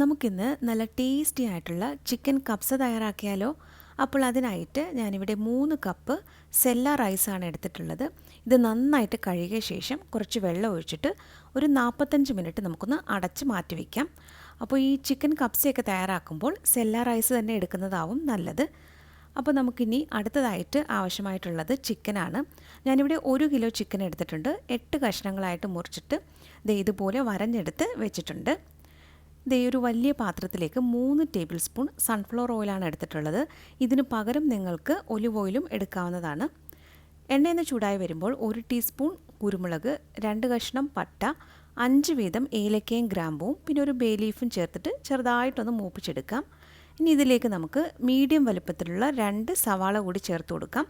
നമുക്കിന്ന് നല്ല ടേസ്റ്റി ആയിട്ടുള്ള ചിക്കൻ കപ്സ തയ്യാറാക്കിയാലോ? അപ്പോൾ അതിനായിട്ട് ഞാനിവിടെ മൂന്ന് കപ്പ് സെല്ല റൈസാണ് എടുത്തിട്ടുള്ളത്. ഇത് നന്നായിട്ട് കഴുകിയ ശേഷം കുറച്ച് വെള്ളം ഒഴിച്ചിട്ട് ഒരു നാൽപ്പത്തഞ്ച് മിനിറ്റ് നമുക്കൊന്ന് അടച്ച് മാറ്റി വയ്ക്കാം അപ്പോൾ ഈ ചിക്കൻ കപ്സയൊക്കെ തയ്യാറാക്കുമ്പോൾ സെല്ല റൈസ് തന്നെ എടുക്കുന്നതാവും നല്ലത്. അപ്പോൾ നമുക്കിനി അടുത്തതായിട്ട് ആവശ്യമായിട്ടുള്ളത് ചിക്കനാണ് ഞാനിവിടെ ഒരു കിലോ ചിക്കൻ എടുത്തിട്ടുണ്ട്. എട്ട് കഷ്ണങ്ങളായിട്ട് മുറിച്ചിട്ട് ദേ ഇതുപോലെ വരഞ്ഞെടുത്ത് വെച്ചിട്ടുണ്ട്. ദേ ഒരു വലിയ പാത്രത്തിലേക്ക് മൂന്ന് ടേബിൾ സ്പൂൺ സൺഫ്ലവർ ഓയിലാണ് എടുത്തിട്ടുള്ളത്. ഇതിന് പകരം നിങ്ങൾക്ക് ഒലിവ് ഓയിലും എടുക്കാവുന്നതാണ്. എണ്ണയെന്ന് ചൂടായി വരുമ്പോൾ ഒരു ടീസ്പൂൺ കുരുമുളക് രണ്ട് കഷ്ണം പട്ട അഞ്ച് വീതം ഏലക്കയും ഗ്രാമ്പൂവും പിന്നെ ഒരു ബേ ലീഫും ചേർത്തിട്ട് ചെറുതായിട്ടൊന്ന് മൂപ്പിച്ചെടുക്കാം. ഇനി ഇതിലേക്ക് നമുക്ക് മീഡിയം വലുപ്പത്തിലുള്ള രണ്ട് സവാള കൂടി ചേർത്ത് കൊടുക്കാം.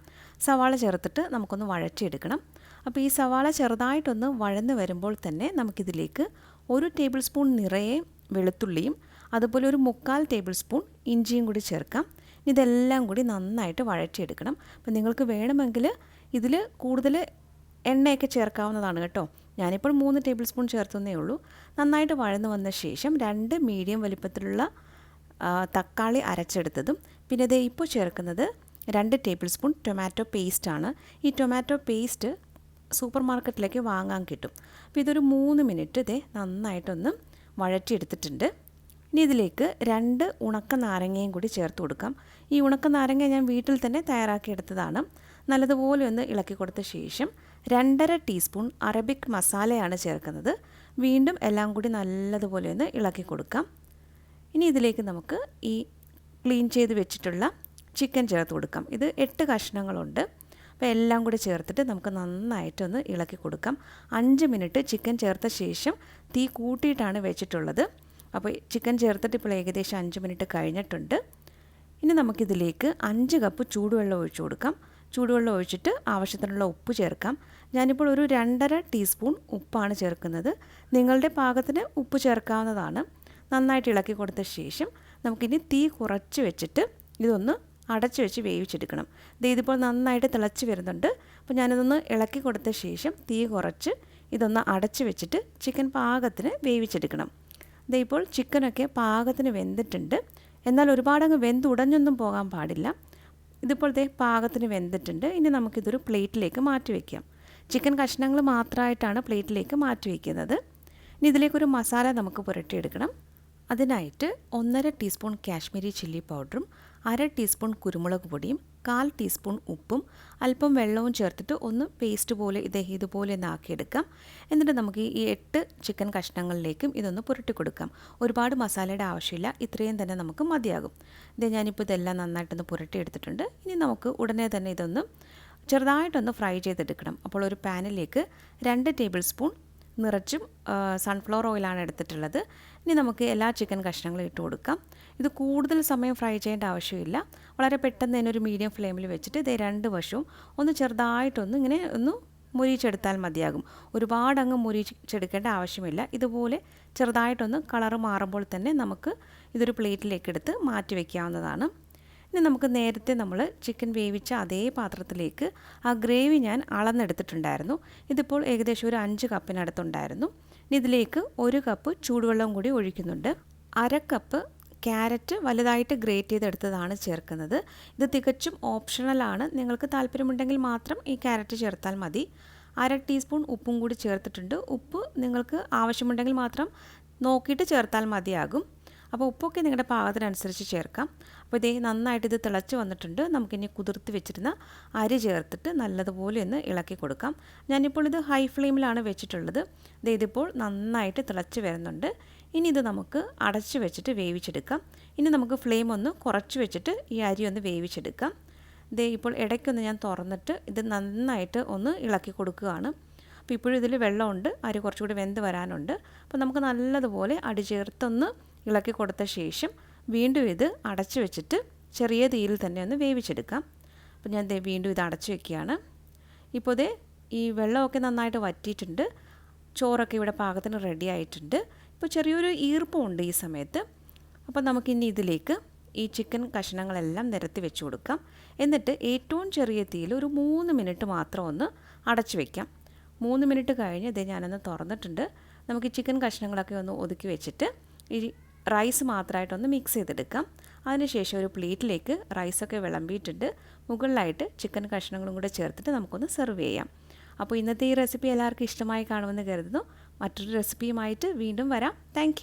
സവാള ചേർത്തിട്ട് നമുക്കൊന്ന് വഴച്ചെടുക്കണം അപ്പോൾ ഈ സവാള ചെറുതായിട്ടൊന്ന് വഴന്ന് വരുമ്പോൾ തന്നെ നമുക്കിതിലേക്ക് ഒരു ടേബിൾ സ്പൂൺ നിറയെ വെളുത്തുള്ളിയും അതുപോലെ ഒരു മുക്കാൽ ടേബിൾ സ്പൂൺ ഇഞ്ചിയും കൂടി ചേർക്കാം. ഇതെല്ലാം കൂടി നന്നായിട്ട് വഴറ്റിയെടുക്കണം. അപ്പം നിങ്ങൾക്ക് വേണമെങ്കിൽ ഇതിൽ കൂടുതൽ എണ്ണയൊക്കെ ചേർക്കാവുന്നതാണ് കേട്ടോ. ഞാനിപ്പോൾ മൂന്ന് ടേബിൾ സ്പൂൺ ചേർത്തുന്നേ ഉള്ളൂ. നന്നായിട്ട് വഴന്നു വന്ന ശേഷം രണ്ട് മീഡിയം വലിപ്പത്തിലുള്ള തക്കാളി അരച്ചെടുത്തതും പിന്നെ ഇത് ഇപ്പോൾ ചേർക്കുന്നത് രണ്ട് ടേബിൾ സ്പൂൺ ടൊമാറ്റോ പേസ്റ്റാണ് ഈ ടൊമാറ്റോ പേസ്റ്റ് സൂപ്പർ മാർക്കറ്റിലേക്ക് വാങ്ങാൻ കിട്ടും. അപ്പോൾ ഇതൊരു മൂന്ന് മിനിറ്റ് ഇതേ നന്നായിട്ടൊന്ന് വഴറ്റിയെടുത്തിട്ടുണ്ട്. ഇനി ഇതിലേക്ക് രണ്ട് ഉണക്ക നാരങ്ങയും കൂടി ചേർത്ത് കൊടുക്കാം. ഈ ഉണക്ക നാരങ്ങ ഞാൻ വീട്ടിൽ തന്നെ തയ്യാറാക്കിയെടുത്തതാണ് നല്ലതുപോലെ ഒന്ന് ഇളക്കി കൊടുത്ത ശേഷം രണ്ടര ടീസ്പൂൺ അറബിക് മസാലയാണ് ചേർക്കുന്നത്. വീണ്ടും എല്ലാം കൂടി നല്ലതുപോലെ ഒന്ന് ഇളക്കി കൊടുക്കാം. ഇനി ഇതിലേക്ക് നമുക്ക് ഈ ക്ലീൻ ചെയ്ത് വെച്ചിട്ടുള്ള ചിക്കൻ ചേർത്ത് കൊടുക്കാം. ഇത് എട്ട് കഷ്ണങ്ങളുണ്ട്. അപ്പോൾ എല്ലാം കൂടി ചേർത്തിട്ട് നമുക്ക് നന്നായിട്ടൊന്ന് ഇളക്കി കൊടുക്കാം. അഞ്ച് മിനിറ്റ് ചിക്കൻ ചേർത്ത ശേഷം തീ കൂട്ടിയിട്ടാണ് വെച്ചിട്ടുള്ളത്. അപ്പോൾ ചിക്കൻ ചേർത്തിട്ട് ഇപ്പോൾ ഏകദേശം അഞ്ച് മിനിറ്റ് കഴിഞ്ഞിട്ടുണ്ട്. ഇനി നമുക്കിതിലേക്ക് അഞ്ച് കപ്പ് ചൂടുവെള്ളം ഒഴിച്ചു കൊടുക്കാം. ചൂടുവെള്ളം ഒഴിച്ചിട്ട് ആവശ്യത്തിനുള്ള ഉപ്പ് ചേർക്കാം. ഞാനിപ്പോൾ ഒരു രണ്ടര ടീസ്പൂൺ ഉപ്പാണ് ചേർക്കുന്നത്. നിങ്ങളുടെ പാകത്തിന് ഉപ്പ് ചേർക്കാവുന്നതാണ്. നന്നായിട്ട് ഇളക്കി കൊടുത്ത ശേഷം നമുക്കിനി തീ കുറച്ച് വെച്ചിട്ട് ഇതൊന്ന് അടച്ച് വെച്ച് വേവിച്ചെടുക്കണം. ഇത് ഇതിപ്പോൾ നന്നായിട്ട് തിളച്ച് വരുന്നുണ്ട്. അപ്പോൾ ഞാനിതൊന്ന് ഇളക്കി കൊടുത്ത ശേഷം തീ കുറച്ച് ഇതൊന്ന് അടച്ച് വെച്ചിട്ട് ചിക്കൻ പാകത്തിന് വേവിച്ചെടുക്കണം. ഇത് ഇപ്പോൾ ചിക്കനൊക്കെ പാകത്തിന് വെന്തിട്ടുണ്ട്. എന്നാൽ ഒരുപാടങ്ങ് വെന്ത് ഉടഞ്ഞൊന്നും പോകാൻ പാടില്ല. ഇതിപ്പോൾ ദേ പാകത്തിന് വെന്തിട്ടുണ്ട്. ഇനി നമുക്കിതൊരു പ്ലേറ്റിലേക്ക് മാറ്റി വയ്ക്കാം ചിക്കൻ കഷ്ണങ്ങൾ മാത്രമായിട്ടാണ് പ്ലേറ്റിലേക്ക് മാറ്റി വയ്ക്കുന്നത് ഇനി ഇതിലേക്കൊരു മസാല നമുക്ക് പുരട്ടിയെടുക്കണം. അതിനായിട്ട് ഒന്നര ടീസ്പൂൺ കാശ്മീരി ചില്ലി പൗഡറും അര ടീസ്പൂൺ കുരുമുളക് പൊടിയും കാൽ ടീസ്പൂൺ ഉപ്പും അല്പം വെള്ളവും ചേർത്തിട്ട് ഒന്ന് പേസ്റ്റ് പോലെ ഇത് ഇതുപോലെ ഒന്ന് ആക്കിയെടുക്കാം. എന്നിട്ട് നമുക്ക് ഈ എട്ട് ചിക്കൻ കഷ്ണങ്ങളിലേക്കും ഇതൊന്ന് പുരട്ടി കൊടുക്കാം. ഒരുപാട് മസാലയുടെ ആവശ്യമില്ല ഇത്രയും തന്നെ നമുക്ക് മതിയാകും. ഇത് ഞാനിപ്പോൾ ഇതെല്ലാം നന്നായിട്ടൊന്ന് പുരട്ടി എടുത്തിട്ടുണ്ട് ഇനി നമുക്ക് ഉടനെ തന്നെ ഇതൊന്ന് ചെറുതായിട്ടൊന്ന് ഫ്രൈ ചെയ്തെടുക്കണം. അപ്പോൾ ഒരു പാനിലേക്ക് രണ്ട് ടേബിൾ സ്പൂൺ നിറച്ചും സൺഫ്ലവർ ഓയിലാണ് എടുത്തിട്ടുള്ളത്. ഇനി നമുക്ക് എല്ലാ ചിക്കൻ കഷ്ണങ്ങളും ഇട്ട് കൊടുക്കാം. ഇത് കൂടുതൽ സമയം ഫ്രൈ ചെയ്യേണ്ട ആവശ്യമില്ല. വളരെ പെട്ടെന്ന് തന്നെ ഒരു മീഡിയം ഫ്ലെയിമിൽ വെച്ചിട്ട് ഇത് രണ്ട് വശവും ഒന്ന് ചെറുതായിട്ടൊന്ന് ഇങ്ങനെ ഒന്ന് മുരിച്ചെടുത്താൽ മതിയാകും. ഒരുപാട് അങ്ങ് മുരിച്ചെടുക്കേണ്ട ആവശ്യമില്ല. ഇതുപോലെ ചെറുതായിട്ടൊന്ന് കളറ് മാറുമ്പോൾ തന്നെ നമുക്ക് ഇതൊരു പ്ലേറ്റിലേക്ക് എടുത്ത് മാറ്റി വയ്ക്കാവുന്നതാണ് ഇനി നമുക്ക് നേരത്തെ നമ്മൾ ചിക്കൻ വേവിച്ച അതേ പാത്രത്തിലേക്ക് ആ ഗ്രേവി ഞാൻ അളന്നെടുത്തിട്ടുണ്ടായിരുന്നു. ഇതിപ്പോൾ ഏകദേശം ഒരു അഞ്ച് കപ്പിനടുത്തുണ്ടായിരുന്നു. ഇനി ഇതിലേക്ക് ഒരു കപ്പ് ചൂടുവെള്ളം കൂടി ഒഴിക്കുന്നുണ്ട്. അര കപ്പ് ക്യാരറ്റ് വലുതായിട്ട് ഗ്രേറ്റ് ചെയ്തെടുത്തതാണ് ചേർക്കുന്നത്. ഇത് തികച്ചും ഓപ്ഷണലാണ് നിങ്ങൾക്ക് താല്പര്യമുണ്ടെങ്കിൽ മാത്രം ഈ ക്യാരറ്റ് ചേർത്താൽ മതി. അര ടീസ്പൂൺ ഉപ്പും കൂടി ചേർത്തിട്ടുണ്ട്. ഉപ്പ് നിങ്ങൾക്ക് ആവശ്യമുണ്ടെങ്കിൽ മാത്രം നോക്കിയിട്ട് ചേർത്താൽ മതിയാകും. അപ്പോൾ ഉപ്പൊക്കെ നിങ്ങളുടെ പാകത്തിനനുസരിച്ച് ചേർക്കാം. അപ്പോൾ ഇതേ നന്നായിട്ട് ഇത് തിളച്ച് വന്നിട്ടുണ്ട്. നമുക്കിനി കുതിർത്ത് വെച്ചിരുന്ന അരി ചേർത്തിട്ട് നല്ലതുപോലെ ഒന്ന് ഇളക്കി കൊടുക്കാം. ഞാനിപ്പോൾ ഇത് ഹൈ ഫ്ലെയിമിലാണ് വെച്ചിട്ടുള്ളത്. ഇത് ഇതിപ്പോൾ നന്നായിട്ട് തിളച്ച് വരുന്നുണ്ട്. ഇനി ഇത് നമുക്ക് അടച്ച് വെച്ചിട്ട് വേവിച്ചെടുക്കാം. ഇനി നമുക്ക് ഫ്ലെയിം ഒന്ന് കുറച്ച് വെച്ചിട്ട് ഈ അരി ഒന്ന് വേവിച്ചെടുക്കാം. ഇതേ ഇപ്പോൾ ഇടയ്ക്കൊന്ന് ഞാൻ തുറന്നിട്ട് ഇത് നന്നായിട്ട് ഒന്ന് ഇളക്കി കൊടുക്കുകയാണ്. അപ്പോൾ ഇപ്പോഴും ഇതിൽ വെള്ളമുണ്ട്. അരി കുറച്ചുകൂടി വെന്ത് വരാനുണ്ട്. അപ്പോൾ നമുക്ക് നല്ലതുപോലെ അടി ചേർത്തൊന്ന് ഇളക്കി കൊടുത്ത ശേഷം വീണ്ടും ഇത് അടച്ചു വെച്ചിട്ട് ചെറിയ തീയിൽ തന്നെ ഒന്ന് വേവിച്ചെടുക്കാം. അപ്പോൾ ഞാൻ ദേ വീണ്ടും ഇത് അടച്ചു വെക്കുകയാണ്. ഇപ്പോൾ ദേ ഈ വെള്ളമൊക്കെ നന്നായിട്ട് വറ്റിയിട്ടുണ്ട്. ചോറൊക്കെ ഇവിടെ പാകത്തിന് റെഡി ആയിട്ടുണ്ട്. ഇപ്പോൾ ചെറിയൊരു ഈർപ്പമുണ്ട് ഈ സമയത്ത്. അപ്പോൾ നമുക്കിനി ഇതിലേക്ക് ഈ ചിക്കൻ കഷ്ണങ്ങളെല്ലാം നിരത്തി വെച്ച് കൊടുക്കാം. എന്നിട്ട് ഏറ്റവും ചെറിയ തീയിൽ ഒരു മൂന്ന് മിനിറ്റ് മാത്രം ഒന്ന് അടച്ചു വയ്ക്കാം മൂന്ന് മിനിറ്റ് കഴിഞ്ഞ് ഇത് ഞാനൊന്ന് തുറന്നിട്ടുണ്ട്. നമുക്ക് ഈ ചിക്കൻ കഷ്ണങ്ങളൊക്കെ ഒന്ന് ഒതുക്കി വെച്ചിട്ട് ഈ റൈസ് മാത്രമായിട്ടൊന്ന് മിക്സ് ചെയ്തെടുക്കാം. അതിനുശേഷം ഒരു പ്ലേറ്റിലേക്ക് റൈസൊക്കെ വിളമ്പിയിട്ടിട്ട് മുകളിലായിട്ട് ചിക്കൻ കഷ്ണങ്ങളും കൂടെ ചേർത്തിട്ട് നമുക്കൊന്ന് സെർവ് ചെയ്യാം. അപ്പോൾ ഇന്നത്തെ ഈ റെസിപ്പി എല്ലാവർക്കും ഇഷ്ടമായി കാണുമെന്ന് കരുതുന്നു. മറ്റൊരു റെസിപ്പിയുമായിട്ട് വീണ്ടും വരാം. താങ്ക്